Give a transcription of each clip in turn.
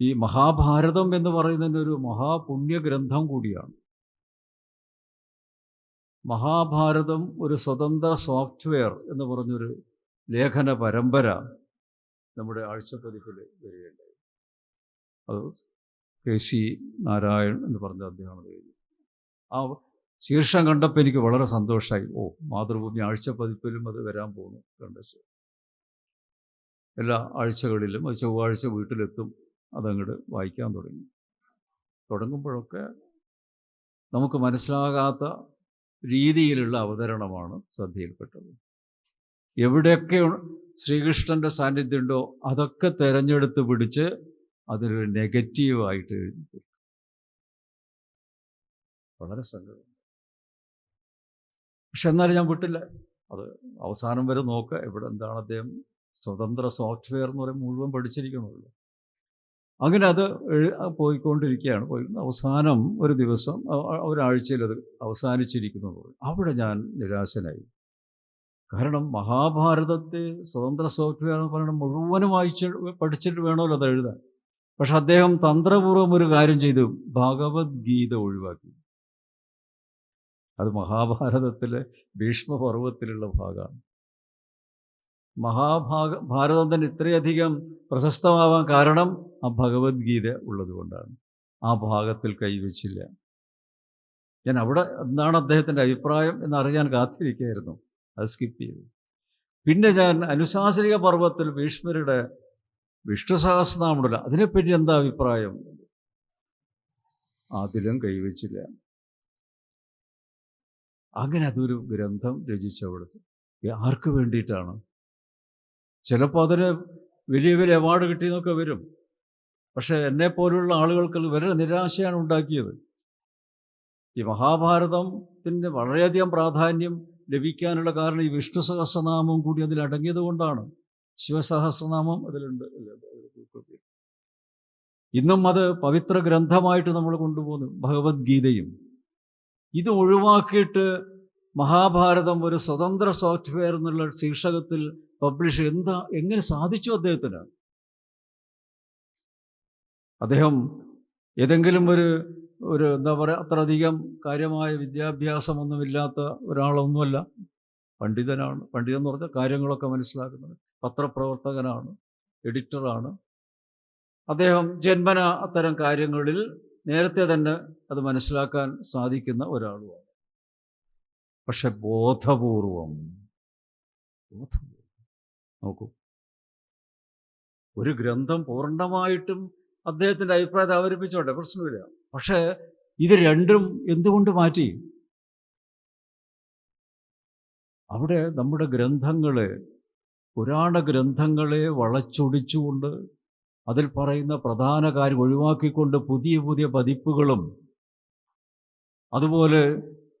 ഈ മഹാഭാരതം എന്ന് പറയുന്നതിന്റെ ഒരു മഹാപുണ്യഗ്രന്ഥം കൂടിയാണ്. മഹാഭാരതം ഒരു സ്വതന്ത്ര സോഫ്റ്റ്വെയർ എന്ന് പറഞ്ഞൊരു ലേഖന പരമ്പര നമ്മുടെ ആഴ്ചപ്പതിപ്പിൽ വരികയുണ്ടായി. അത് കെ സി നാരായൺ എന്ന് പറഞ്ഞ അദ്ദേഹമാണ് അത് എഴുതി. ആ ശീർഷം കണ്ടപ്പോൾ എനിക്ക് വളരെ സന്തോഷമായി. ഓ മാതൃഭൂമി ആഴ്ചപ്പതിപ്പിലും അത് വരാൻ പോകുന്നു കണ്ടു. എല്ലാ ആഴ്ചകളിലും അത് ചൊവ്വാഴ്ച വീട്ടിലെത്തും. അതങ്ങോട്ട് വായിക്കാൻ തുടങ്ങി. തുടങ്ങുമ്പോഴൊക്കെ നമുക്ക് മനസ്സിലാകാത്ത രീതിയിലുള്ള അവതരണമാണ് ശ്രദ്ധയിൽപ്പെട്ടത്. എവിടെയൊക്കെ ശ്രീകൃഷ്ണന്റെ സാന്നിധ്യമുണ്ടോ അതൊക്കെ തിരഞ്ഞെടുത്ത് പിടിച്ച് അതിനൊരു നെഗറ്റീവായിട്ട് എഴുതി വളരെ സങ്കടം. പക്ഷെ എന്നാലും ഞാൻ വിട്ടില്ല. അത് അവസാനം വരെ നോക്കുക എവിടെ എന്താണ് അദ്ദേഹം സ്വതന്ത്ര സോഫ്റ്റ്വെയർ എന്ന് പറയുമ്പോൾ മുഴുവൻ പഠിച്ചിരിക്കണമല്ലോ. അങ്ങനെ അത് പോയിക്കൊണ്ടിരിക്കുകയാണ് പോയി അവസാനം ഒരു ദിവസം ഒരാഴ്ചയിൽ അത് അവസാനിച്ചിരിക്കുന്നു അവിടെ ഞാൻ നിരാശനായി. കാരണം മഹാഭാരതത്തെ സ്വതന്ത്ര സോഫ്റ്റ്വെയർ എന്ന് പറയുന്നത് മുഴുവനും വായിച്ച് പഠിച്ചിട്ട് വേണമല്ലോ അത് എഴുതാൻ. പക്ഷെ അദ്ദേഹം തന്ത്രപൂർവം ഒരു കാര്യം ചെയ്തു. ഭഗവത്ഗീത ഒഴിവാക്കി. അത് മഹാഭാരതത്തിലെ ഭീഷ്മപർവത്തിലുള്ള ഭാഗമാണ്. മഹാഭാഗ ഭാരതം തന്നെ ഇത്രയധികം പ്രശസ്തമാവാൻ കാരണം ആ ഭഗവത്ഗീത ഉള്ളതുകൊണ്ടാണ്. ആ ഭാഗത്തിൽ കൈവച്ചില്ല. ഞാൻ അവിടെ എന്താണ് അദ്ദേഹത്തിന്റെ അഭിപ്രായം എന്നറിയാൻ കാത്തിരിക്കുകയായിരുന്നു. അത് സ്കിപ്പ് ചെയ്തു. പിന്നെ ഞാൻ അനുശാസനിക പർവത്തിൽ ഭീഷ്മരുടെ വിഷ്ണു സഹസ്രനാമുണ്ടല്ലോ അതിനെപ്പറ്റി എന്താ അഭിപ്രായം? അതിലും കൈവച്ചില്ല. അങ്ങനെ അതൊരു ഗ്രന്ഥം രചിച്ചവിടുത്തെ ആർക്ക് വേണ്ടിയിട്ടാണ്? ചിലപ്പോൾ അതിന് വലിയ വലിയ അവാർഡ് കിട്ടിയെന്നൊക്കെ വരും. പക്ഷേ എന്നെ പോലുള്ള ആളുകൾക്ക് വളരെ നിരാശയാണ് ഉണ്ടാക്കിയത്. ഈ മഹാഭാരതത്തിന്റെ വളരെയധികം പ്രാധാന്യം ലഭിക്കാനുള്ള കാരണം ഈ വിഷ്ണു സഹസ്രനാമം കൂടി അതിൽ അടങ്ങിയത് കൊണ്ടാണ്. ശിവസഹസ്രനാമം അതിലുണ്ട്. ഇന്നും അത് പവിത്ര ഗ്രന്ഥമായിട്ട് നമ്മൾ കൊണ്ടുപോകുന്നു. ഭഗവത്ഗീതയും. ഇത് ഒഴിവാക്കിയിട്ട് മഹാഭാരതം ഒരു സ്വതന്ത്ര സോഫ്റ്റ്വെയർ എന്നുള്ള ശീർഷകത്തിൽ പബ്ലിഷ് എന്താ എങ്ങനെ സാധിച്ചു അദ്ദേഹത്തിന്? അദ്ദേഹം ഏതെങ്കിലും ഒരു ഒരു എന്താ പറയുക അത്രയധികം കാര്യമായ വിദ്യാഭ്യാസമൊന്നുമില്ലാത്ത ഒരാളൊന്നുമല്ല. പണ്ഡിതനാണ്. പണ്ഡിതൻ എന്ന് പറഞ്ഞാൽ കാര്യങ്ങളൊക്കെ മനസ്സിലാക്കുന്നത്. പത്രപ്രവർത്തകനാണ്. എഡിറ്ററാണ്. അദ്ദേഹം ജന്മന അത്തരം കാര്യങ്ങളിൽ നേരത്തെ തന്നെ അത് മനസ്സിലാക്കാൻ സാധിക്കുന്ന ഒരാളുമാണ്. പക്ഷെ ബോധപൂർവം ബോധപൂർവം നോക്കൂ. ഒരു ഗ്രന്ഥം പൂർണമായിട്ടും അദ്ദേഹത്തിന്റെ അഭിപ്രായത്തെ അവതരിപ്പിച്ചോട്ടെ പ്രശ്നമില്ല. പക്ഷേ ഇത് രണ്ടും എന്തുകൊണ്ട് മാറ്റി? അവിടെ നമ്മുടെ ഗ്രന്ഥങ്ങളെ പുരാണ ഗ്രന്ഥങ്ങളെ വളച്ചൊടിച്ചുകൊണ്ട് അതിൽ പറയുന്ന പ്രധാന കാര്യം ഒഴിവാക്കിക്കൊണ്ട് പുതിയ പുതിയ പതിപ്പുകളും അതുപോലെ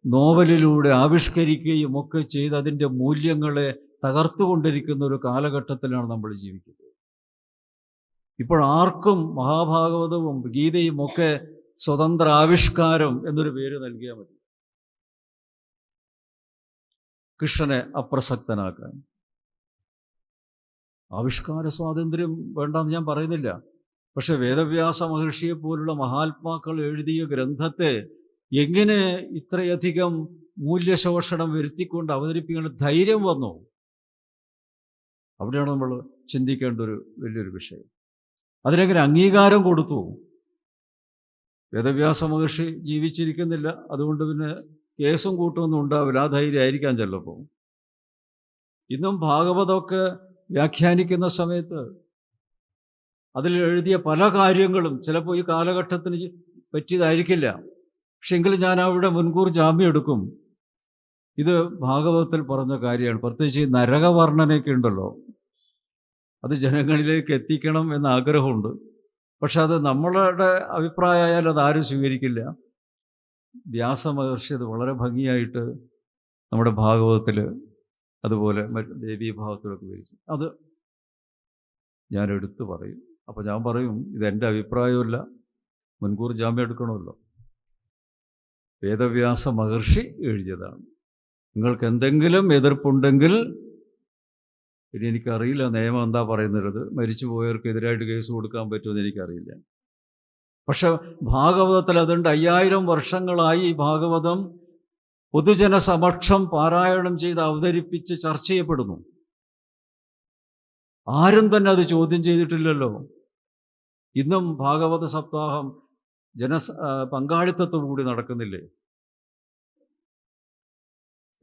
നോവലിലൂടെ ആവിഷ്കരിക്കുകയും ഒക്കെ ചെയ്ത് അതിന്റെ മൂല്യങ്ങളെ തകർത്തുകൊണ്ടിരിക്കുന്ന ഒരു കാലഘട്ടത്തിലാണ് നമ്മൾ ജീവിക്കുന്നത്. ഇപ്പോൾ ആർക്കും മഹാഭാഗവതവും ഗീതയും ഒക്കെ സ്വതന്ത്ര ആവിഷ്കാരം എന്നൊരു പേര് നൽകിയാൽ മതി. കൃഷ്ണനെ അപ്രസക്തനാക്കാൻ. ആവിഷ്കാര സ്വാതന്ത്ര്യം വേണ്ടെന്ന് ഞാൻ പറയുന്നില്ല. പക്ഷെ വേദവ്യാസ മഹർഷിയെ പോലുള്ള മഹാത്മാക്കൾ എഴുതിയ ഗ്രന്ഥത്തെ എങ്ങനെ ഇത്രയധികം മൂല്യശോഷണം വരുത്തിക്കൊണ്ട് അവതരിപ്പിക്കേണ്ട ധൈര്യം വന്നു? അവിടെയാണ് നമ്മൾ ചിന്തിക്കേണ്ട ഒരു വലിയൊരു വിഷയം. അതിനെങ്ങനെ അംഗീകാരം കൊടുത്തു? വേദവ്യാസ മഹർഷി ജീവിച്ചിരിക്കുന്നില്ല. അതുകൊണ്ട് പിന്നെ കേസും കൂട്ടുമൊന്നും ഉണ്ടാവില്ല. ആ ധൈര്യമായിരിക്കാം ചിലപ്പോൾ ഇന്നും ഭാഗവതമൊക്കെ വ്യാഖ്യാനിക്കുന്ന സമയത്ത് അതിൽ എഴുതിയ പല കാര്യങ്ങളും ചിലപ്പോൾ ഈ കാലഘട്ടത്തിന് പറ്റിയതായിരിക്കില്ല. പക്ഷെങ്കിലും ഞാൻ അവിടെ മുൻകൂർ ജാമ്യം എടുക്കും. ഇത് ഭാഗവതത്തിൽ പറഞ്ഞ കാര്യമാണ്. പ്രത്യേകിച്ച് ഈ നരകവർണനയൊക്കെ ഉണ്ടല്ലോ. അത് ജനങ്ങളിലേക്ക് എത്തിക്കണം എന്ന ആഗ്രഹമുണ്ട്. പക്ഷെ അത് നമ്മളുടെ അഭിപ്രായമായാലും അത് ആരും സ്വീകരിക്കില്ല. വ്യാസമഹർഷി അത് വളരെ ഭംഗിയായിട്ട് നമ്മുടെ ഭാഗവതത്തിൽ അതുപോലെ മറ്റ് ദേവീഭാവത്തിലൊക്കെ വിവരിച്ചു അത് ഞാൻ എടുത്തു പറയും. അപ്പോൾ ഞാൻ പറയും ഇതെന്റെ അഭിപ്രായമല്ല. മുൻകൂർ ജാമ്യം എടുക്കണമല്ലോ. വേദവ്യാസ മഹർഷി എഴുതിയതാണ്. നിങ്ങൾക്ക് എന്തെങ്കിലും എതിർപ്പുണ്ടെങ്കിൽ ഇനി എനിക്കറിയില്ല. നിയമം എന്താ പറയുന്നത്? മരിച്ചു പോയവർക്ക് എതിരായിട്ട് കേസ് കൊടുക്കാൻ പറ്റുമെന്ന് എനിക്കറിയില്ല. പക്ഷെ ഭാഗവതത്തിൽ അതുണ്ട്. അയ്യായിരം വർഷങ്ങളായി ഈ ഭാഗവതം പൊതുജന സമക്ഷം പാരായണം ചെയ്ത് അവതരിപ്പിച്ച് ചർച്ച ചെയ്യപ്പെടുന്നു. ആരും തന്നെ അത് ചോദ്യം ചെയ്തിട്ടില്ലല്ലോ. ഇന്നും ഭാഗവത സപ്താഹം ജന പങ്കാളിത്തത്തോടു കൂടി നടക്കുന്നില്ലേ?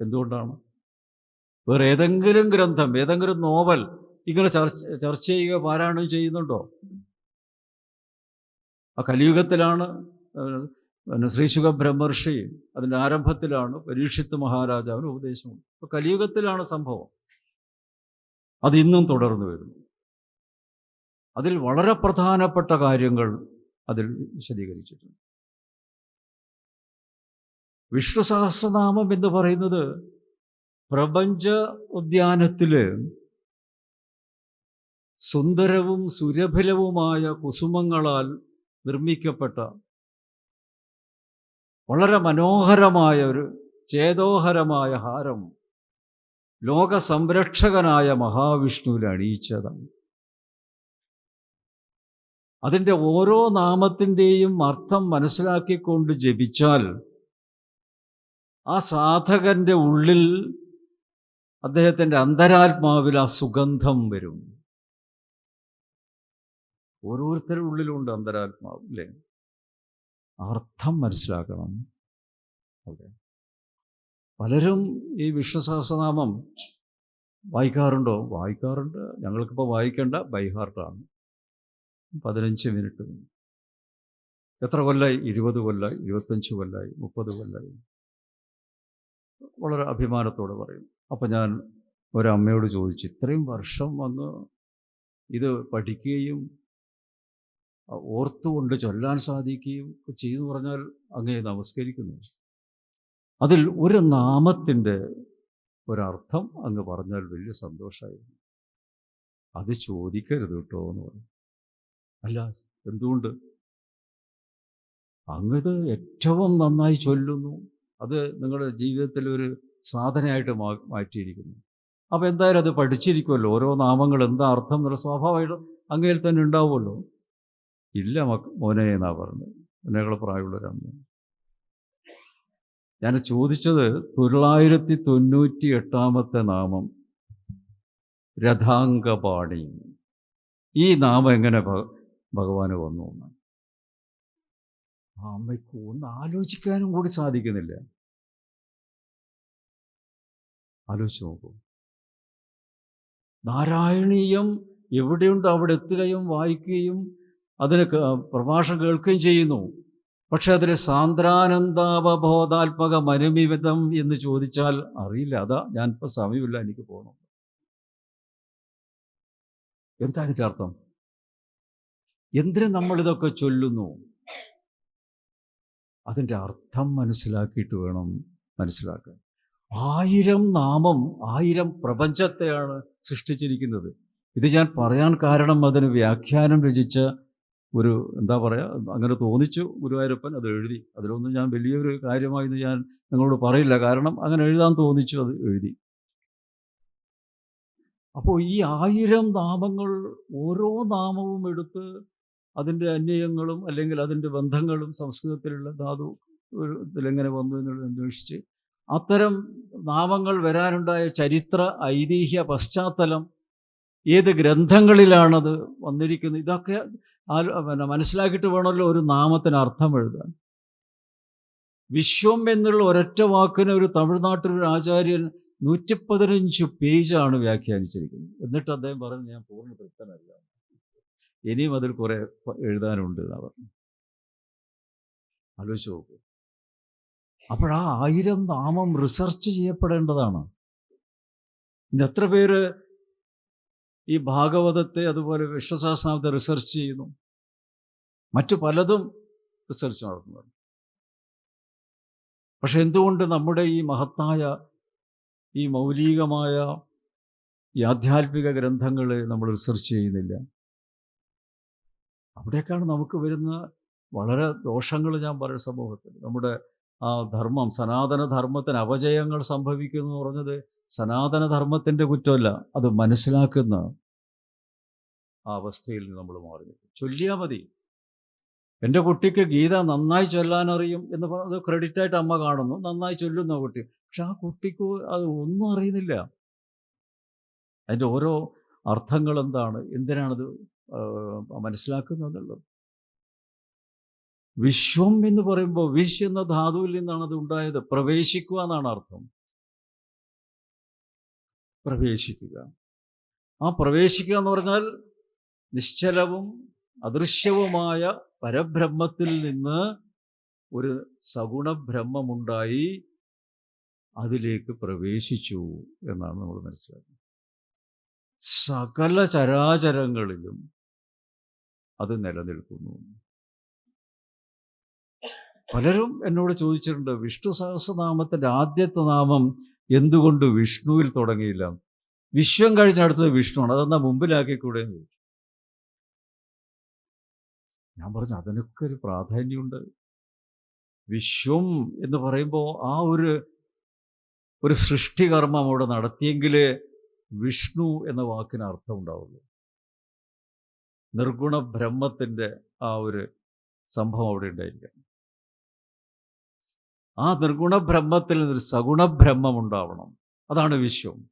എന്തുകൊണ്ടാണ്? വേറെ ഏതെങ്കിലും ഗ്രന്ഥം ഏതെങ്കിലും നോവൽ ഇങ്ങനെ ചർച്ച ചർച്ച ചെയ്യുക പാരായണം ചെയ്യുന്നുണ്ടോ? ആ കലിയുഗത്തിലാണ് പിന്നെ ശ്രീശുഖ ബ്രഹ്മർഷി അതിന്റെ ആരംഭത്തിലാണ് പരീക്ഷിത്ത് മഹാരാജാവിന് ഉപദേശം അപ്പോൾ കലിയുഗത്തിലാണ് സംഭവം. അത് ഇന്നും തുടർന്നു വരുന്നു. അതിൽ വളരെ പ്രധാനപ്പെട്ട കാര്യങ്ങൾ അതിൽ വിശദീകരിച്ചിട്ടുണ്ട്. വിഷ്ണു സഹസ്രനാമം എന്ന് പറയുന്നത് പ്രപഞ്ച ഉദ്യാനത്തിൽ സുന്ദരവും സുരഭിലവുമായ കുസുമങ്ങളാൽ നിർമ്മിക്കപ്പെട്ട വളരെ മനോഹരമായ ഒരു ചേതോഹരമായ ഹാരം ലോക സംരക്ഷകനായ മഹാവിഷ്ണുവിൽ അണിയിച്ചതാണ്. അതിന്റെ ഓരോ നാമത്തിന്റെയും അർത്ഥം മനസ്സിലാക്കിക്കൊണ്ട് ജപിച്ചാൽ ആ സാധകന്റെ ഉള്ളിൽ അദ്ദേഹത്തിന്റെ അന്തരാത്മാവിൽ ആ സുഗന്ധം വരും. ഓരോരുത്തരുടെ ഉള്ളിലുണ്ട് അന്തരാത്മാവ് അല്ലേ? അർത്ഥം മനസ്സിലാക്കണം. അവിടെ പലരും ഈ വിഷ്ണു വായിക്കാറുണ്ടോ? വായിക്കാറുണ്ട്. ഞങ്ങൾക്കിപ്പോൾ വായിക്കേണ്ട ബൈഹാർട്ടാണ്. പതിനഞ്ച് മിനിറ്റ്. എത്ര കൊല്ലായി? ഇരുപത് കൊല്ലായി? ഇരുപത്തഞ്ച് കൊല്ലായി? മുപ്പത് കൊല്ലായി? വളരെ അഭിമാനത്തോടെ പറയും. അപ്പം ഞാൻ ഒരമ്മയോട് ചോദിച്ചു ഇത്രയും വർഷം വന്ന് ഇത് പഠിക്കുകയും ഓർത്തുകൊണ്ട് ചൊല്ലാൻ സാധിക്കുകയും ചെയ്തു പറഞ്ഞാൽ അങ്ങേ നമസ്കരിക്കുന്നു. അതിൽ ഒരു നാമത്തിന്റെ ഒരർത്ഥം അങ്ങ് പറഞ്ഞാൽ വലിയ സന്തോഷമായിരുന്നു. അത് ചോദിക്കരുത് കേട്ടോ എന്ന് പറഞ്ഞു. അല്ല എന്തുകൊണ്ട്? അങ്ങത് ഏറ്റവും നന്നായി ചൊല്ലുന്നു. അത് നിങ്ങളുടെ ജീവിതത്തിൽ ഒരു സാധനയായിട്ട് മാ മാറ്റിയിരിക്കുന്നു. അപ്പോൾ എന്തായാലും അത് പഠിച്ചിരിക്കുമല്ലോ ഓരോ നാമങ്ങൾ എന്താ അർത്ഥം എന്നുള്ള സ്വാഭാവികം അങ്ങയിൽ തന്നെ ഉണ്ടാവുമല്ലോ. ഇല്ല മക്ക മോനെ എന്നാ പറഞ്ഞത്. എന്നെക്കാൾ പ്രായമുള്ളൊരമ്മ. ഞാൻ ചോദിച്ചത് തൊള്ളായിരത്തി തൊണ്ണൂറ്റി എട്ടാമത്തെ നാമം രഥാംഗപാണി. ഈ നാമം എങ്ങനെ ഭഗവാന് വന്നു എന്ന് ആ അമ്മയ്ക്ക് ഒന്ന് ആലോചിക്കാനും കൂടി സാധിക്കുന്നില്ല. ആലോചിച്ച് നോക്കൂ. നാരായണീയം എവിടെയുണ്ട്? അവിടെ എത്തുകയും വായിക്കുകയും അതിന് പ്രഭാഷണം കേൾക്കുകയും ചെയ്യുന്നു. പക്ഷെ അതിന് സാന്ദ്രാനന്ദാവബോധാത്മക മനുമിതം എന്ന് ചോദിച്ചാൽ അറിയില്ല. അതാ ഞാൻ ഞാനിപ്പോൾ സമയമില്ല എനിക്ക് പോകണം എന്താ ഇതിന്റെ അർത്ഥം? എന്തിനു നമ്മളിതൊക്കെ ചൊല്ലുന്നു? അതിന്റെ അർത്ഥം മനസ്സിലാക്കിയിട്ട് വേണം മനസ്സിലാക്കാൻ. ആയിരം നാമം ആയിരം പ്രപഞ്ചത്തെയാണ് സൃഷ്ടിച്ചിരിക്കുന്നത്. ഇത് ഞാൻ പറയാൻ കാരണം അതിന് വ്യാഖ്യാനം രചിച്ച ഒരു എന്താ പറയുക അങ്ങനെ തോന്നിച്ചു ഗുരുവായൂരപ്പൻ അത് എഴുതി. അതിലൊന്നും ഞാൻ വലിയൊരു കാര്യമായെന്ന് ഞാൻ നിങ്ങളോട് പറയില്ല. കാരണം അങ്ങനെ എഴുതാൻ തോന്നിച്ചു അത് എഴുതി. അപ്പോൾ ഈ ആയിരം നാമങ്ങൾ ഓരോ നാമവും എടുത്ത് അതിന്റെ അന്വയങ്ങളും അല്ലെങ്കിൽ അതിന്റെ ബന്ധങ്ങളും സംസ്കൃതത്തിലുള്ള ധാതു ഒരു ഇതിലെങ്ങനെ വന്നു എന്നുള്ളത് അന്വേഷിച്ച് അത്തരം നാമങ്ങൾ വരാനുണ്ടായ ചരിത്ര ഐതിഹ്യ പശ്ചാത്തലം ഏത് ഗ്രന്ഥങ്ങളിലാണത് വന്നിരിക്കുന്നത്? ഇതൊക്കെ പിന്നെ മനസ്സിലാക്കിയിട്ട് വേണമല്ലോ ഒരു നാമത്തിന് അർത്ഥം എഴുതാൻ. വിശ്വം എന്നുള്ള ഒരൊറ്റ വാക്കിന് ഒരു തമിഴ്നാട്ടിലൊരു ആചാര്യൻ നൂറ്റി പതിനഞ്ച് പേജാണ് വ്യാഖ്യാനിച്ചിരിക്കുന്നത്. എന്നിട്ട് അദ്ദേഹം പറഞ്ഞു ഞാൻ പൂർണ തൃപ്തനല്ല. ഇനിയും അതിൽ കുറെ എഴുതാനുണ്ട് എന്നാ പറഞ്ഞു. ആലോചിച്ച് നോക്കൂ. അപ്പോഴാ ആയിരം നാമം റിസർച്ച് ചെയ്യപ്പെടേണ്ടതാണ്. ഇന്ന് എത്ര പേര് ഈ ഭാഗവതത്തെ അതുപോലെ വിശ്വസഹസ്രനാമത്തെ റിസർച്ച് ചെയ്യുന്നു? മറ്റു പലതും റിസർച്ച് നടത്തുന്നുണ്ട്. പക്ഷെ എന്തുകൊണ്ട് നമ്മുടെ ഈ മഹത്തായ ഈ മൗലികമായ ഈ ആധ്യാത്മിക ഗ്രന്ഥങ്ങൾ നമ്മൾ റിസർച്ച് ചെയ്യുന്നില്ല? അവിടേക്കാണ് നമുക്ക് വരുന്ന വളരെ ദോഷങ്ങൾ ഞാൻ പറയുന്ന സമൂഹത്തിൽ. നമ്മുടെ ആ ധർമ്മം സനാതന ധർമ്മത്തിന് അപജയങ്ങൾ സംഭവിക്കുന്നു എന്ന് പറഞ്ഞത് സനാതനധർമ്മത്തിന്റെ കുറ്റമല്ല അത് മനസ്സിലാക്കുന്ന ആ അവസ്ഥയിൽ നമ്മൾ മാറി ചൊല്ലിയാൽ മതി. എന്റെ കുട്ടിക്ക് ഗീത നന്നായി ചൊല്ലാനറിയും എന്ന് പറഞ്ഞത് ക്രെഡിറ്റ് ക്രെഡിറ്റായിട്ട് അമ്മ കാണുന്നു നന്നായി ചൊല്ലുന്നു കുട്ടി. പക്ഷെ ആ കുട്ടിക്ക് അത് ഒന്നും അറിയുന്നില്ല. അതിന്റെ ഓരോ അർത്ഥങ്ങൾ എന്താണ്? എന്തിനാണത് എന്നുള്ളത്. വിശ്വം എന്ന് പറയുമ്പോൾ വിശ് എന്ന ധാതുവിൽ നിന്നാണ് അത് ഉണ്ടായത്. പ്രവേശിക്കുക എന്നാണ് അർത്ഥം. പ്രവേശിക്കുക. ആ പ്രവേശിക്കുക എന്ന് പറഞ്ഞാൽ നിശ്ചലവും അദൃശ്യവുമായ പരബ്രഹ്മത്തിൽ നിന്ന് ഒരു സഗുണ ബ്രഹ്മമുണ്ടായി അതിലേക്ക് പ്രവേശിച്ചു എന്നാണ് നമ്മൾ മനസ്സിലാക്കുന്നത്. സകല ചരാചരങ്ങളിലും അത് നിലനിൽക്കുന്നു. പലരും എന്നോട് ചോദിച്ചിട്ടുണ്ട് വിഷ്ണു സഹസ്രനാമത്തിന്റെ ആദ്യത്തെ നാമം എന്തുകൊണ്ട് വിഷ്ണുവിൽ തുടങ്ങിയില്ല? വിശ്വം കഴിഞ്ഞ അടുത്തത് വിഷ്ണുവാണ് അതെന്നാ മുമ്പിലാക്കിക്കൂടെ? എന്ന് ഞാൻ പറഞ്ഞു അതിനൊക്കെ ഒരു പ്രാധാന്യമുണ്ട്. വിശ്വം എന്ന് പറയുമ്പോൾ ആ ഒരു ഒരു സൃഷ്ടികർമ്മം അവിടെ നടത്തിയെങ്കിലേ വിഷ്ണു എന്ന വാക്കിന് അർത്ഥം ഉണ്ടാവുള്ളൂ നിർഗുണ ബ്രഹ്മത്തിന്റെ ആ ഒരു സംഭവം അവിടെ ഉണ്ടായിരിക്കണം ആ നിർഗുണ ബ്രഹ്മത്തിൽ നിന്നൊരു സഗുണ ബ്രഹ്മം ഉണ്ടാവണം. അതാണ് വിശ്വം.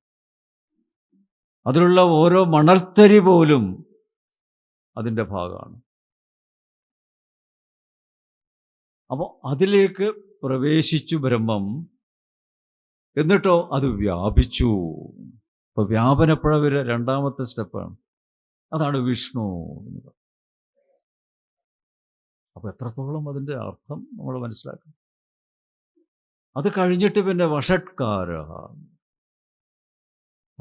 അതിലുള്ള ഓരോ മണൽത്തരി പോലും അതിന്റെ ഭാഗമാണ്. അപ്പോൾ അതിലേക്ക് പ്രവേശിച്ചു ബ്രഹ്മം എന്നിട്ടോ അത് വ്യാപിച്ചു. അപ്പോൾ വ്യാപനപ്പുഴ വരെ രണ്ടാമത്തെ സ്റ്റെപ്പാണ്. അതാണ് വിഷ്ണു എന്ന് പറയുന്നത്. അപ്പോൾ എത്രത്തോളം അതിന്റെ അർത്ഥം നമ്മൾ മനസ്സിലാക്കണം. അത് കഴിഞ്ഞിട്ട് പിന്നെ വഷട്കാര.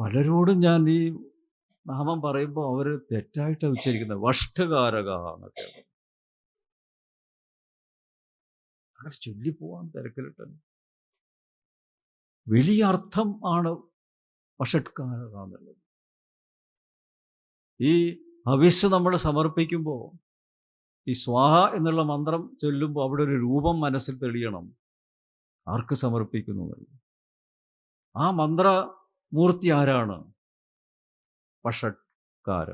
പലരോടും ഞാൻ ഈ നാമം പറയുമ്പോൾ അവർ തെറ്റായിട്ട് ഉച്ചരിക്കുന്നത്. വഷ്ടകാരക എന്നൊക്കെ. അങ്ങനെ ചൊല്ലിപ്പോവാൻ തിരക്കിലിട്ട്. വലിയ അർത്ഥം ആണ് വഷട്കാരക എന്നുള്ളത്. ഈ അവിസ് നമ്മൾ സമർപ്പിക്കുമ്പോൾ ഈ സ്വാഹ എന്നുള്ള മന്ത്രം ചൊല്ലുമ്പോൾ അവിടെ ഒരു രൂപം മനസ്സിൽ തെളിയണം. ആർക്ക് സമർപ്പിക്കുന്നു. ആ മന്ത്രമൂർത്തി ആരാണ്? വഷട്കാര.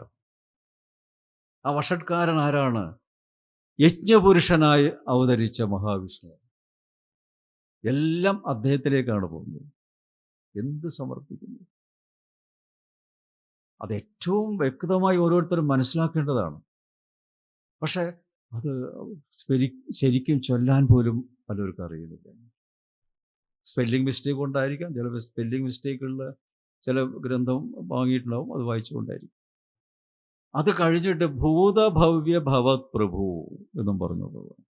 ആ വഷട്കാരൻ ആരാണ്? യജ്ഞപുരുഷനായി അവതരിച്ച മഹാവിഷ്ണു. എല്ലാം അദ്ദേഹത്തിലേക്കാണ് പോകുന്നത്. എന്ത് സമർപ്പിക്കുന്നു? അത് ഏറ്റവും വ്യക്തമായി ഓരോരുത്തരും മനസ്സിലാക്കേണ്ടതാണ്. പക്ഷെ അത് ശരിക്കും ചൊല്ലാൻ പോലും പലർക്കും അറിയുന്നില്ല. സ്പെല്ലിംഗ് മിസ്റ്റേക്ക് കൊണ്ടായിരിക്കാം. ചില സ്പെല്ലിംഗ് മിസ്റ്റേക്കുള്ള ചില ഗ്രന്ഥം വാങ്ങിയിട്ടുണ്ടാവും അത് വായിച്ചുകൊണ്ടായിരിക്കും. അത് കഴിഞ്ഞിട്ട് ഭൂതഭവ്യ ഭവത് പ്രഭു എന്നും പറഞ്ഞു ഭഗവാൻ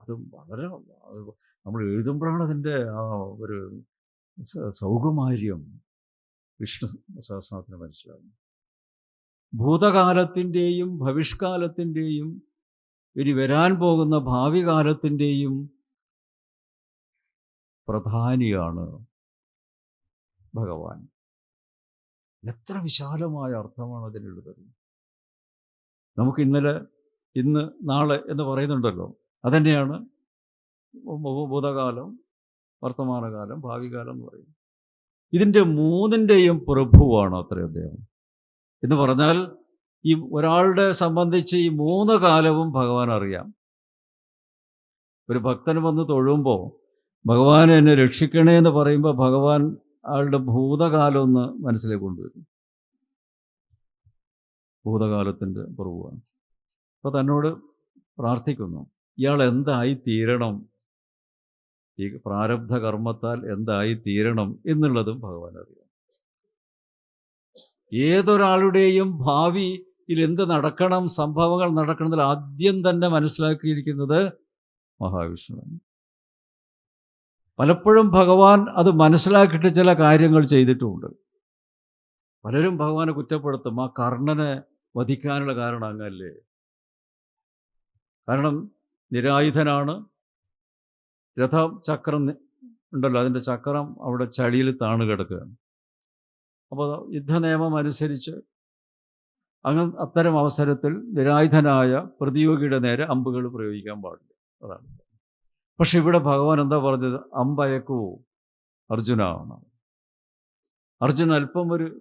അത് വളരെ നമ്മൾ എഴുതുമ്പോഴാണ് അതിന്റെ ആ ഒരു സൗകുമാര്യം വിഷ്ണു സഹസ്രനാഥത്തിന് മനസ്സിലാകും ഭൂതകാലത്തിന്റെയും ഭവിഷ്കാലത്തിന്റെയും ഇനി വരാൻ പോകുന്ന ഭാവി കാലത്തിന്റെയും പ്രധാനിയാണ് ഭഗവാൻ. എത്ര വിശാലമായ അർത്ഥമാണ് അതിനുള്ളത്. നമുക്ക് ഇന്നലെ ഇന്ന് നാളെ എന്ന് പറയുന്നുണ്ടല്ലോ. അതന്നെയാണ് ഭൂതകാലം വർത്തമാനകാലം ഭാവികാലം എന്ന് പറയും ഇതിന്റെ മൂന്നിന്റെയും പ്രഭുവാണ് അത്ര അദ്ദേഹം എന്ന് പറഞ്ഞാൽ ഈ ഒരാളുടെ സംബന്ധിച്ച് ഈ മൂന്ന് കാലവും ഭഗവാൻ അറിയാം. ഒരു ഭക്തൻ വന്ന് തൊഴുമ്പോൾ ഭഗവാൻ എന്നെ രക്ഷിക്കണേ എന്ന് പറയുമ്പോൾ ഭഗവാൻ ആളുടെ ഭൂതകാലം ഒന്ന് മനസ്സിലേക്ക് കൊണ്ടുവരും. ഭൂതകാലത്തിന്റെ പ്രഭുവാണ്. അപ്പോൾ തന്നോട് പ്രാർത്ഥിക്കുന്നു. ഇയാൾ എന്തായി തീരണം? ഈ പ്രാരബ്ധ കർമ്മത്താൽ എന്തായി തീരണം എന്നുള്ളതും ഭഗവാൻ അറിയാം ഏതൊരാളുടെയും ഭാവിയിൽ എന്ത് നടക്കണം സംഭവങ്ങൾ നടക്കണതിൽ ആദ്യം തന്നെ മനസ്സിലാക്കിയിരിക്കുന്നത് മഹാവിഷ്ണുവാണ്. പലപ്പോഴും ഭഗവാൻ അത് മനസ്സിലാക്കിയിട്ട് ചില കാര്യങ്ങൾ ചെയ്തിട്ടുമുണ്ട്. പലരും ഭഗവാനെ കുറ്റപ്പെടുത്തും ആ കർണനെ വധിക്കാനുള്ള കാരണം അങ്ങല്ലേ? കാരണം നിരായുധനാണ് രഥം ചക്രം ഉണ്ടല്ലോ അതിന്റെ ചക്രം അവിടെ ചളിയിൽ താണു കിടക്കുകയാണ്. അപ്പോൾ യുദ്ധനിയമം അനുസരിച്ച് അങ്ങ് അത്തരം അവസരത്തിൽ നിരായുധനായ പ്രതിയോഗിയുടെ നേരെ അമ്പുകൾ പ്രയോഗിക്കാൻ പാടില്ല. അതാണ്. പക്ഷെ ഇവിടെ ഭഗവാൻ എന്താ പറഞ്ഞത്? അമ്പയക്കൂ അർജുന അർജുൻ അല്പം ഒരു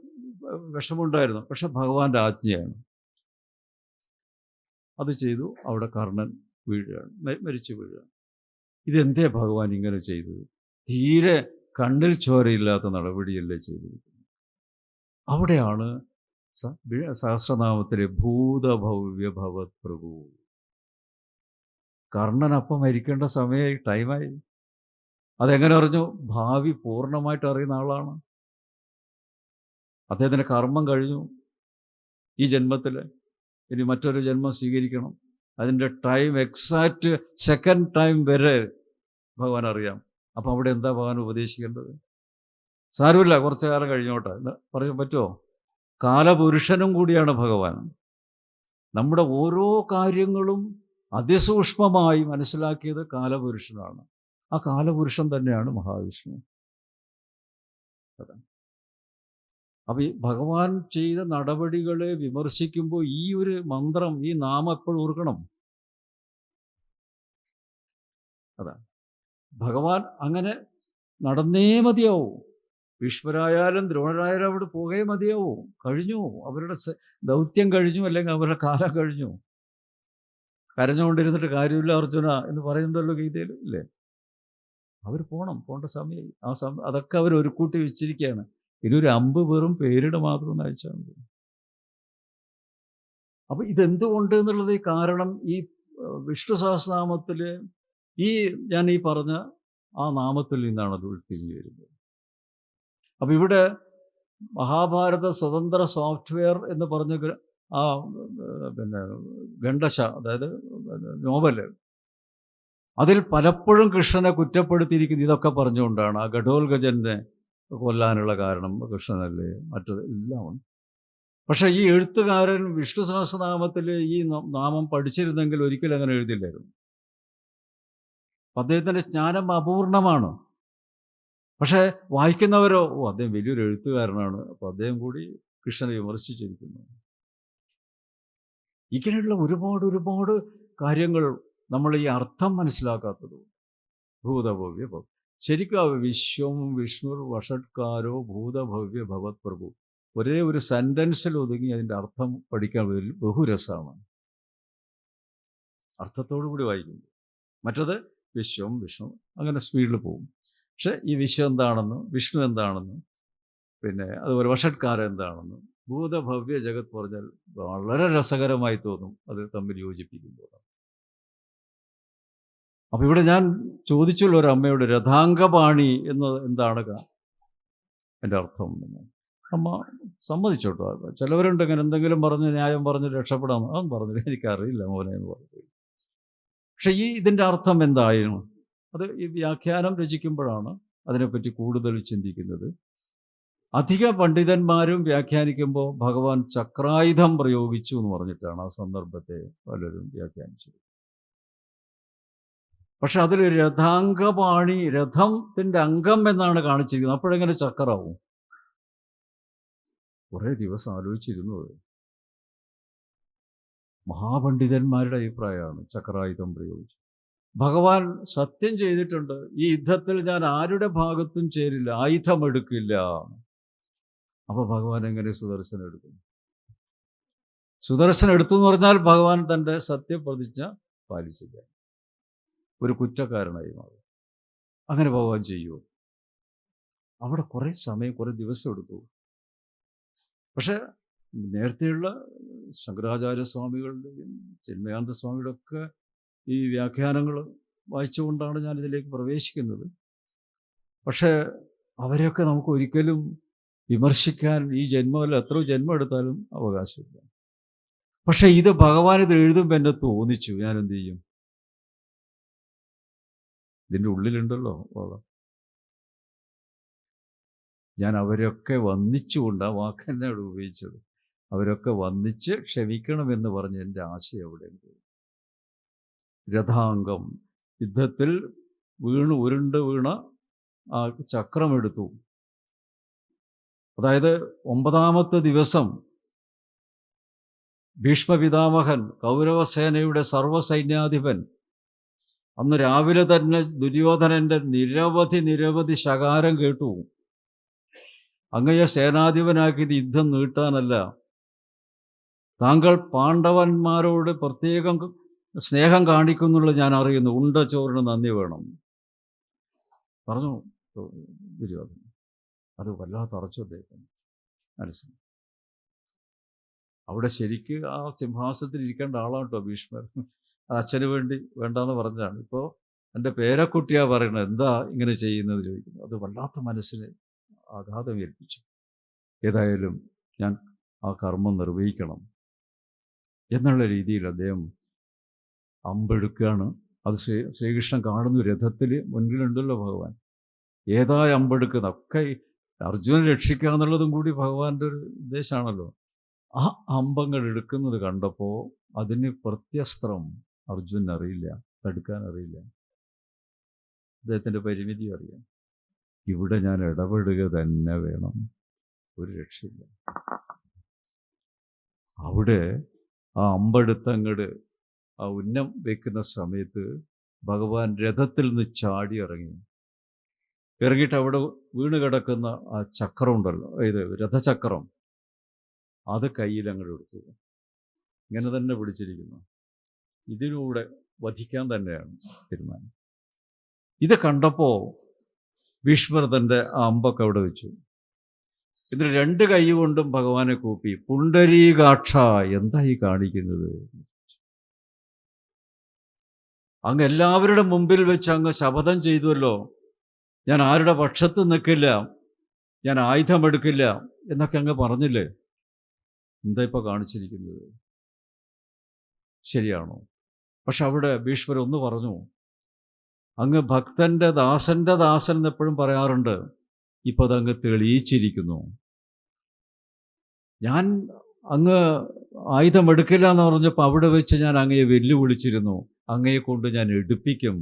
വിഷമുണ്ടായിരുന്നു പക്ഷെ ഭഗവാന്റെ ആജ്ഞയാണ്. അത് ചെയ്തു അവിടെ കർണൻ വീഴുകയാണ് മരിച്ചു വീഴുകയാണ്. ഇതെന്തേ ഭഗവാൻ ഇങ്ങനെ ചെയ്തത് തീരെ കണ്ണിൽ ചോരയില്ലാത്ത നടപടിയല്ലേ ചെയ്തിരിക്കുന്നത്? അവിടെയാണ് സഹസ്രനാമത്തിലെ ഭൂതഭവ്യ ഭവത് പ്രഭു. കർണൻ അപ്പം മരിക്കേണ്ട സമയമായി ടൈമായി. അതെങ്ങനെ അറിഞ്ഞു? ഭാവി പൂർണമായിട്ട് അറിയുന്ന ആളാണ്. അദ്ദേഹത്തിന്റെ കർമ്മം കഴിഞ്ഞു. ഈ ജന്മത്തിൽ ഇനി മറ്റൊരു ജന്മം സ്വീകരിക്കണം. അതിന്റെ ടൈം എക്സാക്റ്റ് സെക്കൻഡ് ടൈം വരെ ഭഗവാൻ അറിയാം. അപ്പം അവിടെ എന്താ ഭഗവാൻ ഉപദേശിക്കേണ്ടത്? സാരമില്ല കുറച്ച് കാലം കഴിഞ്ഞോട്ടെ. പറയാൻ പറ്റുമോ? കാലപുരുഷനും കൂടിയാണ് ഭഗവാൻ. നമ്മുടെ ഓരോ കാര്യങ്ങളും അതിസൂക്ഷ്മമായി മനസ്സിലാക്കിയത് കാലപുരുഷനാണ്. ആ കാലപുരുഷൻ തന്നെയാണ് മഹാവിഷ്ണു. അതാണ്. അപ്പം ഈ ഭഗവാൻ ചെയ്ത നടപടികളെ വിമർശിക്കുമ്പോൾ ഈ ഒരു മന്ത്രം ഈ നാമം എപ്പോഴും ഓർക്കണം. അതാ. ഭഗവാൻ അങ്ങനെ നടന്നേ മതിയാവും. ഭീഷ്മരായാലും ദ്രോണരായാലും അവിടെ പോകേ മതിയാവൂ. കഴിഞ്ഞു. അവരുടെ ദൗത്യം കഴിഞ്ഞു. അല്ലെങ്കിൽ അവരുടെ കാലം കഴിഞ്ഞു. കരഞ്ഞുകൊണ്ടിരുന്നിട്ട് കാര്യമില്ല അർജുന എന്ന് പറയുന്നുണ്ടല്ലോ ഗീതയിൽ ഇല്ലേ? അവർ പോകണം പോകേണ്ട സമയം ആ സമയം അതൊക്കെ അവർ ഒരു കൂട്ടി വെച്ചിരിക്കുകയാണ്. ഇനി ഒരു അമ്പ് വെറും പേരിട മാത്രം ഒന്ന് അയച്ചാൽ മതി. അപ്പൊ ഇതെന്തുകൊണ്ട് എന്നുള്ളത് കാരണം ഈ വിഷ്ണു സഹസ്രനാമത്തിൽ ഈ ഞാൻ ഈ പറഞ്ഞ ആ നാമത്തിൽ നിന്നാണ് അത് ഉൾത്തിരിഞ്ഞു വരുന്നത്. അപ്പൊ ഇവിടെ മഹാഭാരത സ്വതന്ത്ര സോഫ്റ്റ്വെയർ എന്ന് പറഞ്ഞ ആ പിന്നെ ഗണ്ഡശ അതായത് നോവൽ അതിൽ പലപ്പോഴും കൃഷ്ണനെ കുറ്റപ്പെടുത്തിയിരിക്കുന്നത് ഇതൊക്കെ പറഞ്ഞുകൊണ്ടാണ്. ആ ഘടോൽഗജനെ കൊല്ലാനുള്ള കാരണം കൃഷ്ണനല്ലേ മറ്റത് എല്ലാമുണ്ട് പക്ഷേ ഈ എഴുത്തുകാരൻ വിഷ്ണു സഹസ്രനാമത്തിൽ ഈ നാമം പഠിച്ചിരുന്നെങ്കിൽ ഒരിക്കലും അങ്ങനെ എഴുതില്ലായിരുന്നു. അദ്ദേഹത്തിന്റെ ജ്ഞാനം അപൂർണമാണ്. പക്ഷേ വായിക്കുന്നവരോ ഓ അദ്ദേഹം വലിയൊരു എഴുത്തുകാരനാണ്. അപ്പോൾ അദ്ദേഹം കൂടി കൃഷ്ണനെ വിമർശിച്ചിരിക്കുന്നു. ഇങ്ങനെയുള്ള ഒരുപാട് ഒരുപാട് കാര്യങ്ങൾ നമ്മൾ ഈ അർത്ഥം മനസ്സിലാക്കാത്തത് ഭൂതഭവ്യ ഭവ ശരിക്കും ആ വിശ്വം വിഷ്ണുർ വഷട്കാരോ ഭൂതഭവ്യ ഭഗവത് പ്രഭു. ഒരേ ഒരു സെന്റൻസിൽ ഒതുങ്ങി അതിന്റെ അർത്ഥം പഠിക്കാൻ ബഹുരസമാണ് അർത്ഥത്തോടു കൂടി വായിക്കുമ്പോൾ മറ്റത് വിശ്വം വിഷ്ണു അങ്ങനെ സ്പീഡിൽ പോകും. പക്ഷെ ഈ വിശ്വം എന്താണെന്നും വിഷ്ണു എന്താണെന്നും പിന്നെ അതുപോലെ വഷട്കാരം എന്താണെന്നും ഭൂതഭവ്യ ജഗത് പറഞ്ഞാൽ വളരെ രസകരമായി തോന്നും. അത് തമ്മിൽ യോജിപ്പിക്കുമ്പോൾ അപ്പൊ ഇവിടെ ഞാൻ ചോദിച്ചുള്ള ഒരു അമ്മയുടെ രഥാംഗപാണി എന്ന് എന്താണ് എന്റെ അർത്ഥം അമ്മ സമ്മതിച്ചോട്ടോ. ചിലവരുണ്ട് ഇങ്ങനെ എന്തെങ്കിലും പറഞ്ഞ് ന്യായം പറഞ്ഞ് രക്ഷപ്പെടാമെന്ന് അതൊന്നും പറഞ്ഞില്ല. എനിക്കറിയില്ല മോനെ എന്ന് പറഞ്ഞു പക്ഷെ ഈ ഇതിന്റെ അർത്ഥം എന്തായിരുന്നു? അത് ഈ വ്യാഖ്യാനം രചിക്കുമ്പോഴാണ് അതിനെപ്പറ്റി കൂടുതൽ ചിന്തിക്കുന്നത്. അധിക പണ്ഡിതന്മാരും വ്യാഖ്യാനിക്കുമ്പോൾ ഭഗവാൻ ചക്രായുധം പ്രയോഗിച്ചു എന്ന് പറഞ്ഞിട്ടാണ് ആ സന്ദർഭത്തെ പലരും വ്യാഖ്യാനിച്ചത്. പക്ഷെ അതിൽ രഥാംഗപാണി രഥത്തിന്റെ അംഗം എന്നാണ് കാണിച്ചിരിക്കുന്നത്. അപ്പോഴെങ്ങനെ ചക്രാവും കുറേ ദിവസം ആലോചിച്ചിരുന്നു മഹാപണ്ഡിതന്മാരുടെ അഭിപ്രായമാണ് ചക്രായുധം പ്രയോഗിച്ചു ഭഗവാൻ സത്യം ചെയ്തിട്ടുണ്ട് ഈ യുദ്ധത്തിൽ ഞാൻ ആരുടെ ഭാഗത്തും ചേരില്ല ആയുധം എടുക്കില്ല. അപ്പൊ ഭഗവാൻ എങ്ങനെ സുദർശനം എടുക്കും? സുദർശനം എടുത്തു എന്ന് പറഞ്ഞാൽ ഭഗവാൻ തന്റെ സത്യപ്രതിജ്ഞ പാലിച്ചില്ല. ഒരു കുറ്റക്കാരനായി മാറും അങ്ങനെ പോകാൻ ചെയ്യുമോ അവിടെ കുറേ സമയം കുറേ ദിവസം എടുത്തു. പക്ഷെ നേരത്തെയുള്ള ശങ്കരാചാര്യ സ്വാമികളുടെയും ചിന്മയാനന്ദ സ്വാമിയുടെ ഒക്കെ ഈ വ്യാഖ്യാനങ്ങൾ വായിച്ചുകൊണ്ടാണ് ഞാൻ ഇതിലേക്ക് പ്രവേശിക്കുന്നത്. പക്ഷേ അവരെയൊക്കെ നമുക്ക് ഒരിക്കലും വിമർശിക്കാൻ ഈ ജന്മമല്ല എത്ര ജന്മം എടുത്താലും അവകാശമില്ല. പക്ഷെ ഇത് ഭഗവാൻ ഇത് എഴുതുമ്പോൾ എന്നെ തോന്നിച്ചു. ഞാൻ എന്ത് ചെയ്യും? ഇതിന്റെ ഉള്ളിലുണ്ടല്ലോ വളം ഞാൻ അവരൊക്കെ വന്നിച്ചുകൊണ്ട് ആ വാക്ക് തന്നെയാണ് ഉപയോഗിച്ചത്. അവരൊക്കെ വന്നിച്ച് ക്ഷമിക്കണമെന്ന് പറഞ്ഞ് എന്റെ ആശയം എവിടെയുണ്ട് രഥാംഗം. യുദ്ധത്തിൽ വീണ് ഉരുണ്ട് വീണ ആ ചക്രമെടുത്തു അതായത് ഒമ്പതാമത്തെ ദിവസം ഭീഷ്മപിതാമഹൻ കൗരവസേനയുടെ സർവസൈന്യാധിപൻ അന്ന് രാവിലെ തന്നെ ദുര്യോധനന്റെ നിരവധി നിരവധി ശകാരം കേട്ടു. അങ്ങയെ സേനാധിപനാക്കിയത് യുദ്ധം നീട്ടാനല്ല. താങ്കൾ പാണ്ഡവന്മാരോട് പ്രത്യേകം സ്നേഹം കാണിക്കുന്നുള്ളത് ഞാൻ അറിയുന്നു. ഉണ്ട ചോറിന് നന്ദി വേണം. പറഞ്ഞു ദുര്യോധനൻ അത് വല്ലാത്ത അറച്ചു അദ്ദേഹം. മനസ്സിൽ അവിടെ ശരിക്ക് ആ സിംഹാസനത്തിൽ ഇരിക്കേണ്ട ആളാണ് കേട്ടോ ഭീഷ്മർ. അച്ഛന് വേണ്ടി വേണ്ടാന്ന് പറഞ്ഞതാണ്. ഇപ്പോൾ എന്റെ പേരക്കുട്ടിയാ പറയുന്നത് എന്താ ഇങ്ങനെ ചെയ്യുന്നത് ചോദിക്കുന്നു. അത് വല്ലാത്ത മനസ്സിന് ആഘാതം ഏൽപ്പിച്ചു ഏതായാലും ഞാൻ ആ കർമ്മം നിർവഹിക്കണം എന്നുള്ള രീതിയിൽ അദ്ദേഹം അമ്പെടുക്കുകയാണ്. അത് ശ്രീ ശ്രീകൃഷ്ണൻ കാണുന്നു രഥത്തിൽ മുന്നിലുണ്ടല്ലോ ഭഗവാൻ. ഏതായ അമ്പെടുക്കുന്ന ഒക്കെ അർജുനൻ രക്ഷിക്കുക എന്നുള്ളതും കൂടി ഭഗവാന്റെ ഒരു ഉദ്ദേശമാണല്ലോ. ആ അമ്പങ്ങൾ എടുക്കുന്നത് കണ്ടപ്പോൾ അതിന് പ്രത്യസ്ത്രം അർജുനൻ അറിയില്ല തടുക്കാൻ അറിയില്ല അദ്ദേഹത്തിന്റെ പരിമിതി അറിയാം. ഇവിടെ ഞാൻ ഇടപെടുക തന്നെ വേണം. ഒരു രക്ഷയില്ല. അവിടെ ആ അമ്പടുത്തങ്ങട് ആ ഉന്നം വെക്കുന്ന സമയത്ത് ഭഗവാൻ രഥത്തിൽ നിന്ന് ചാടി ഇറങ്ങി. ഇറങ്ങിയിട്ട് അവിടെ വീണ് കിടക്കുന്ന ആ ചക്രം ഉണ്ടല്ലോ ഇത് രഥചക്രം. അത് കയ്യിൽ അങ്ങോട്ട് എടുത്തു. ഇങ്ങനെ തന്നെ പിടിച്ചിരിക്കുന്നു. ഇതിലൂടെ വധിക്കാൻ തന്നെയാണ് തീരുമാനം. ഇത് കണ്ടപ്പോൾ ഭീഷ്മർ തന്റെ ആ അമ്പൊക്കെ അവിടെ വെച്ചു. ഇതിന് രണ്ട് കൈ കൊണ്ടും ഭഗവാനെ കൂപ്പി പുണ്ടരീകാക്ഷ എന്താ ഈ കാണിക്കുന്നത്? അങ്ങ് എല്ലാവരുടെ മുമ്പിൽ വെച്ച് അങ്ങ് ശപഥം ചെയ്തുവല്ലോ. ഞാൻ ആരുടെ പക്ഷത്ത് നിൽക്കില്ല ഞാൻ ആയുധമെടുക്കില്ല എന്നൊക്കെ അങ്ങ് പറഞ്ഞില്ലേ? എന്താ ഇപ്പൊ കാണിച്ചിരിക്കുന്നത്? ശരിയാണോ? പക്ഷെ അവിടെ ഭീഷ്മർ ഒന്ന് പറഞ്ഞു അങ്ങ് ഭക്തന്റെ ദാസന്റെ ദാസൻ എന്ന് എപ്പോഴും പറയാറുണ്ട് ഇപ്പോൾ അതങ്ങ് തെളിയിച്ചിരിക്കുന്നു. ഞാൻ അങ്ങ് ആയുധം എടുക്കില്ല എന്ന് പറഞ്ഞപ്പോൾ അവിടെ വെച്ച് ഞാൻ അങ്ങയെ വെല്ലുവിളിച്ചിരുന്നു അങ്ങയെ കൊണ്ട് ഞാൻ എടുപ്പിക്കും.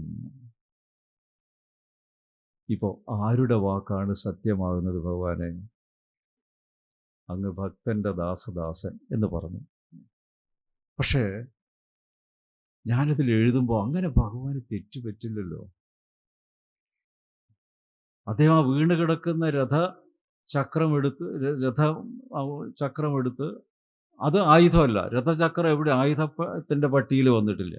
ഇപ്പോൾ ആരുടെ വാക്കാണ് സത്യമാകുന്നത് ഭഗവാനെ? അങ്ങ് ഭക്തന്റെ ദാസദാസൻ എന്ന് പറഞ്ഞു. പക്ഷേ ഞാനതിൽ എഴുതുമ്പോൾ അങ്ങനെ ഭഗവാന് തെറ്റുപറ്റില്ലല്ലോ അദ്ദേഹം ആ വീണ് കിടക്കുന്ന രഥ ചക്രമെടുത്ത് രഥ ചക്രമെടുത്ത് അത് ആയുധമല്ല. രഥചക്രം എവിടെ? ആയുധത്തിന്റെ പട്ടിയിൽ വന്നിട്ടില്ല.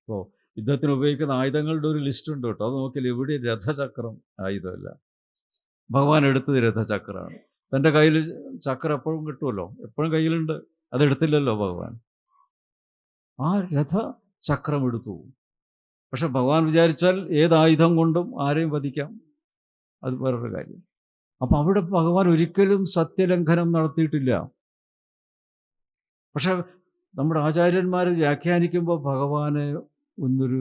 അപ്പോൾ യുദ്ധത്തിന് ഉപയോഗിക്കുന്ന ആയുധങ്ങളുടെ ഒരു ലിസ്റ്റ് ഉണ്ട് കേട്ടോ. അത് നോക്കിയാൽ എവിടെ രഥചക്രം ആയുധമല്ല. ഭഗവാൻ എടുത്തത് രഥചക്രമാണ്. തന്റെ കയ്യിൽ ചക്രം എപ്പോഴും കിട്ടുമല്ലോ? എപ്പോഴും കയ്യിലുണ്ട്. അതെടുത്തില്ലല്ലോ ഭഗവാൻ? ആ രഥ ചക്രമെടുത്തു പക്ഷെ ഭഗവാൻ വിചാരിച്ചാൽ ഏത് ആയുധം കൊണ്ടും ആരെയും വധിക്കാം. അത് വേറൊരു കാര്യം. അപ്പം അവിടെ ഭഗവാൻ ഒരിക്കലും സത്യലംഘനം നടത്തിയിട്ടില്ല. പക്ഷെ നമ്മുടെ ആചാര്യന്മാർ വ്യാഖ്യാനിക്കുമ്പോൾ ഭഗവാന് ഒന്നൊരു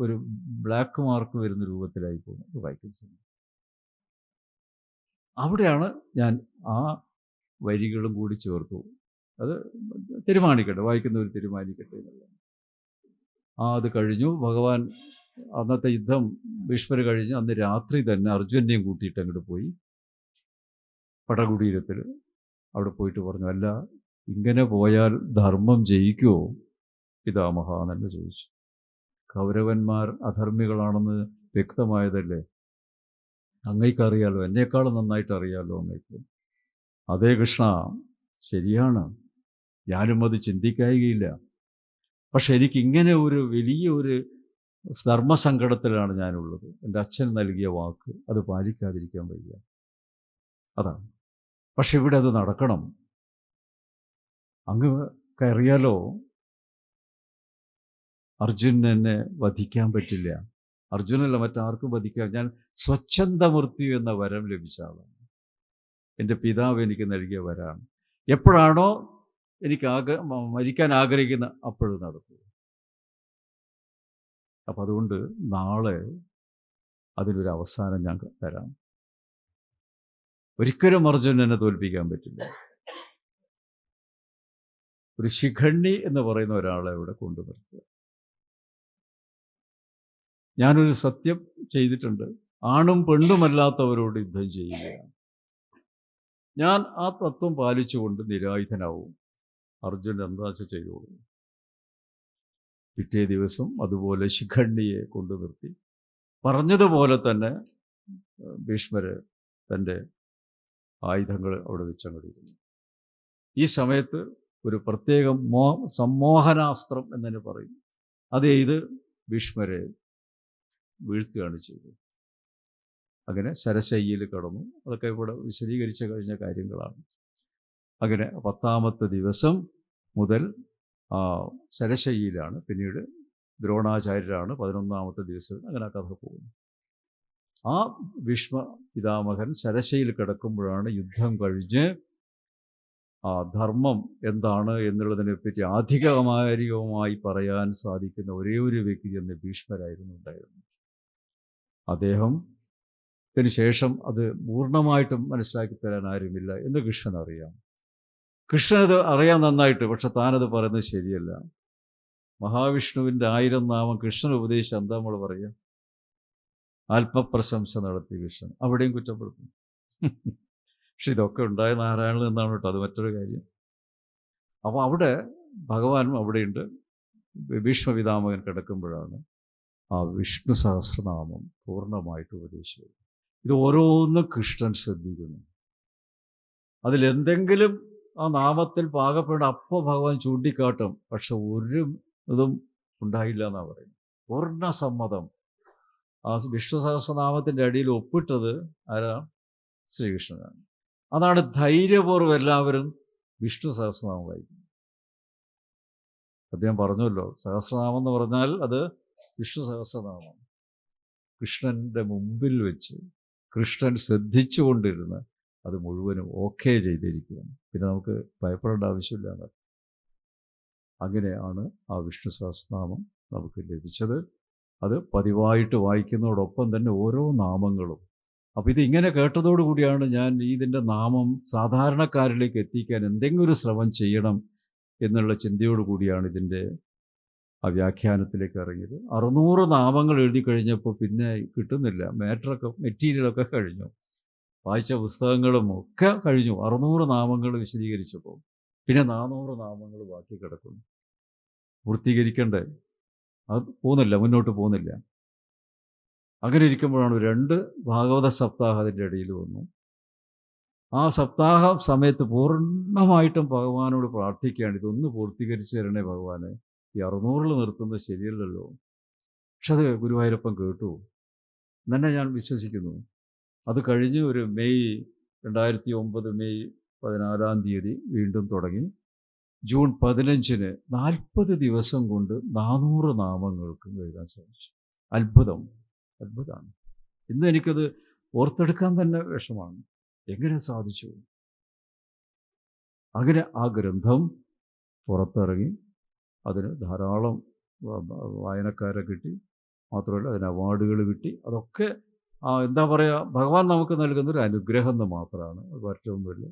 ഒരു ബ്ലാക്ക് മാർക്ക് വരുന്ന രൂപത്തിലായി പോകുന്നു. വായിക്കുന്ന അവിടെയാണ് ഞാൻ ആ വരികളും കൂടി ചേർത്തു. അത് തീരുമാനിക്കട്ടെ വായിക്കുന്നവർ തീരുമാനിക്കട്ടെ എന്നുള്ളത്. ആ അത് കഴിഞ്ഞു. ഭഗവാൻ അന്നത്തെ യുദ്ധം ഭീഷ്മർ കഴിഞ്ഞ് അന്ന് രാത്രി തന്നെ അർജുനെയും കൂട്ടിയിട്ട് അങ്ങോട്ട് പോയി. പടകുടീരത്തിൽ അവിടെ പോയിട്ട് പറഞ്ഞു അല്ല ഇങ്ങനെ പോയാൽ ധർമ്മം ജയിക്കുമോ പിതാമഹ എന്നല്ല ചോദിച്ചു. കൗരവന്മാർ അധർമ്മികളാണെന്ന് വ്യക്തമായതല്ലേ? അങ്ങേക്കറിയാലോ എന്നേക്കാളും നന്നായിട്ട് അറിയാലോ അങ്ങേക്ക്? അതേ കൃഷ്ണ ശരിയാണ്. ഞാനും അത് ചിന്തിക്കുകയില്ല. പക്ഷെ എനിക്കിങ്ങനെ ഒരു വലിയ ഒരു ധർമ്മസങ്കടത്തിലാണ് ഞാനുള്ളത്. എന്റെ അച്ഛൻ നൽകിയ വാക്ക് അത് പാലിക്കാതിരിക്കാൻ വയ്യ. അതാണ്. പക്ഷെ ഇവിടെ അത് നടക്കണം. അങ്ങ് കയറിയാലോ? അർജുനൻ എന്നെ വധിക്കാൻ പറ്റില്ല. അർജുനല്ല മറ്റാർക്കും വധിക്കാൻ. ഞാൻ സ്വച്ഛന്ത മൃത്യു എന്ന വരം ലഭിച്ച ആളാണ്. എന്റെ പിതാവ് എനിക്ക് നൽകിയ വരാണ്. എപ്പോഴാണോ എനിക്ക് ആഗ്ര മരിക്കാൻ ആഗ്രഹിക്കുന്ന അപ്പോഴും നടക്കും. അപ്പം അതുകൊണ്ട് നാളെ അതിനൊരു അവസാനം ഞാൻ തരാം. ഒരിക്കലും അർജുനൻ എന്നെ തോൽപ്പിക്കാൻ പറ്റില്ല. ഒരു ശിഖണ്ണി എന്ന് പറയുന്ന ഒരാളെ ഇവിടെ കൊണ്ടു നിർത്തുക ഞാനൊരു സത്യം ചെയ്തിട്ടുണ്ട്. ആണും പെണ്ണുമല്ലാത്തവരോട് യുദ്ധം ചെയ്യുകയാണ്. ഞാൻ ആ തത്വം പാലിച്ചുകൊണ്ട് നിരായുധനാവും. അർജുൻ എന്താ വെച്ചാൽ കൊടുക്കും പിറ്റേ ദിവസം അതുപോലെ ശിഖണ്ഡിയെ കൊണ്ടു നിർത്തി. പറഞ്ഞതുപോലെ തന്നെ ഭീഷ്മര് തന്റെ ആയുധങ്ങൾ അവിടെ വെച്ചങ്ങടിയിരുന്നു. ഈ സമയത്ത് ഒരു പ്രത്യേകം മോ സമ്മോഹനാസ്ത്രം എന്നെ പറയും. അത് ചെയ്ത് ഭീഷ്മരെ വീഴ്ത്തുകയാണ് ചെയ്തത്. അങ്ങനെ ശരശയ്യയിൽ കടന്നു. അതൊക്കെ ഇവിടെ വിശദീകരിച്ചു കഴിഞ്ഞ കാര്യങ്ങളാണ്. അങ്ങനെ പത്താമത്തെ ദിവസം മുതൽ ശരശയ്യയിലാണ്. പിന്നീട് ദ്രോണാചാര്യരാണ് പതിനൊന്നാമത്തെ ദിവസം അങ്ങനെ ആ കഥ പോകുന്നു ആ ഭീഷ്മ പിതാമഹൻ ശരശയിൽ കിടക്കുമ്പോഴാണ് യുദ്ധം കഴിഞ്ഞ് ആ ധർമ്മം എന്താണ് എന്നുള്ളതിനെ പറ്റി ആധികാരികമായി പറയാൻ സാധിക്കുന്ന ഒരേ ഒരു വ്യക്തി എന്ന് ഭീഷ്മരായിരുന്നു ഉണ്ടായിരുന്നു അദ്ദേഹം ഇതിനുശേഷം ശേഷം അത് പൂർണമായിട്ടും മനസ്സിലാക്കി തരാൻ ആരുമില്ല എന്ന് കൃഷ്ണൻ അറിയാം കൃഷ്ണനത് അറിയാൻ നന്നായിട്ട് പക്ഷെ താനത് പറയുന്നത് ശരിയല്ല. മഹാവിഷ്ണുവിന്റെ ആയിരം നാമം കൃഷ്ണൻ ഉപദേശിച്ച് എന്താ നമ്മൾ പറയുക? ആത്മപ്രശംസ നടത്തി കൃഷ്ണൻ. അവിടെയും കുറ്റപ്പെടുത്തുന്നു പക്ഷെ ഇതൊക്കെ ഉണ്ടായ നാരായണൻ എന്നാണ് കേട്ടോ അത് മറ്റൊരു കാര്യം. അപ്പോൾ അവിടെ ഭഗവാനും അവിടെയുണ്ട്. ഭീഷ്മപിതാമകൻ കിടക്കുമ്പോഴാണ് ആ വിഷ്ണു സഹസ്രനാമം പൂർണമായിട്ട് ഉപദേശിച്ചത്. ഇത് ഓരോന്നും കൃഷ്ണൻ ശ്രദ്ധിക്കുന്നു. അതിലെന്തെങ്കിലും ആ നാമത്തിൽ പാകപ്പെട്ട അപ്പോൾ ഭഗവാൻ ചൂണ്ടിക്കാട്ടും. പക്ഷെ ഒരു ഇതും ഉണ്ടായില്ല എന്നാണ് പറയുന്നത്. പൂർണ സമ്മതം ആ വിഷ്ണു സഹസ്രനാമത്തിന്റെ അടിയിൽ ഒപ്പിട്ടത് ആരാ? ശ്രീകൃഷ്ണനാണ്. അതാണ് ധൈര്യപൂർവം എല്ലാവരും വിഷ്ണു സഹസ്രനാമം വായിക്കുന്നത് അദ്ദേഹം പറഞ്ഞല്ലോ സഹസ്രനാമം എന്ന് പറഞ്ഞാൽ അത് വിഷ്ണു സഹസ്രനാമം. കൃഷ്ണന്റെ മുമ്പിൽ വെച്ച് കൃഷ്ണൻ ശ്രദ്ധിച്ചുകൊണ്ടിരുന്ന് അത് മുഴുവനും ഓക്കെ ചെയ്തിരിക്കുകയാണ്. പിന്നെ നമുക്ക് ഭയപ്പെടേണ്ട ആവശ്യമില്ല. അങ്ങനെയാണ് ആ വിഷ്ണു സഹസ്രനാമം നമുക്ക് ലഭിച്ചത്. അത് പതിവായിട്ട് വായിക്കുന്നതോടൊപ്പം തന്നെ ഓരോ നാമങ്ങളും. അപ്പോൾ ഇത് ഇങ്ങനെ കേട്ടതോടുകൂടിയാണ് ഞാൻ ഇതിന്റെ നാമം സാധാരണക്കാരിലേക്ക് എത്തിക്കാൻ എന്തെങ്കിലും ഒരു ശ്രമം ചെയ്യണം എന്നുള്ള ചിന്തയോടു കൂടിയാണ് ഇതിന്റെ ആ വ്യാഖ്യാനത്തിലേക്ക് ഇറങ്ങിയത്. അറുന്നൂറ് നാമങ്ങൾ എഴുതി കഴിഞ്ഞപ്പോൾ പിന്നെ കിട്ടുന്നില്ല. മാറ്ററൊക്കെ മെറ്റീരിയലൊക്കെ കഴിഞ്ഞു. വായിച്ച പുസ്തകങ്ങളും ഒക്കെ കഴിഞ്ഞു. അറുന്നൂറ് നാമങ്ങൾ വിശദീകരിച്ചപ്പോൾ പിന്നെ നാനൂറ് നാമങ്ങൾ ബാക്കി കിടക്കുന്നു. പൂർത്തീകരിക്കണ്ടേ? അത് പോകുന്നില്ല മുന്നോട്ട് പോകുന്നില്ല. അങ്ങനെ ഇരിക്കുമ്പോഴാണ് രണ്ട് ഭാഗവത സപ്താഹം അതിന്റെ ഇടയിൽ വന്നു. ആ സപ്താഹ സമയത്ത് പൂർണമായിട്ടും ഭഗവാനോട് പ്രാർത്ഥിക്കുകയാണ്. ഇതൊന്ന് പൂർത്തീകരിച്ച് തരണേ ഭഗവാനെ. ഈ അറുന്നൂറിൽ നിർത്തുന്നത് ശരിയല്ലല്ലോ. പക്ഷെ അത് ഗുരുവായൂരപ്പൻ കേട്ടു. തന്നെ ഞാൻ വിശ്വസിക്കുന്നു. അത് കഴിഞ്ഞ് ഒരു മെയ് രണ്ടായിരത്തി ഒമ്പത് മെയ് പതിനാലാം തീയതി വീണ്ടും തുടങ്ങി. ജൂൺ പതിനഞ്ചിന് നാൽപ്പത് ദിവസം കൊണ്ട് നാനൂറ് നാമങ്ങൾക്കും എഴുതാൻ സാധിച്ചു. അത്ഭുതം. അത്ഭുതമാണ് ഇന്ന് എനിക്കത് ഓർത്തെടുക്കാൻ തന്നെ വിഷമാണ് എങ്ങനെ സാധിച്ചു? അങ്ങനെ ആ ഗ്രന്ഥം പുറത്തിറങ്ങി. അതിന് ധാരാളം വായനക്കാരെ കിട്ടി. മാത്രമല്ല അതിന് അവാർഡുകൾ കിട്ടി. അതൊക്കെ എന്താ പറയുക ഭഗവാൻ നമുക്ക് നൽകുന്നൊരു അനുഗ്രഹം എന്ന് മാത്രമാണ്. അത് മറ്റൊന്നുമില്ല.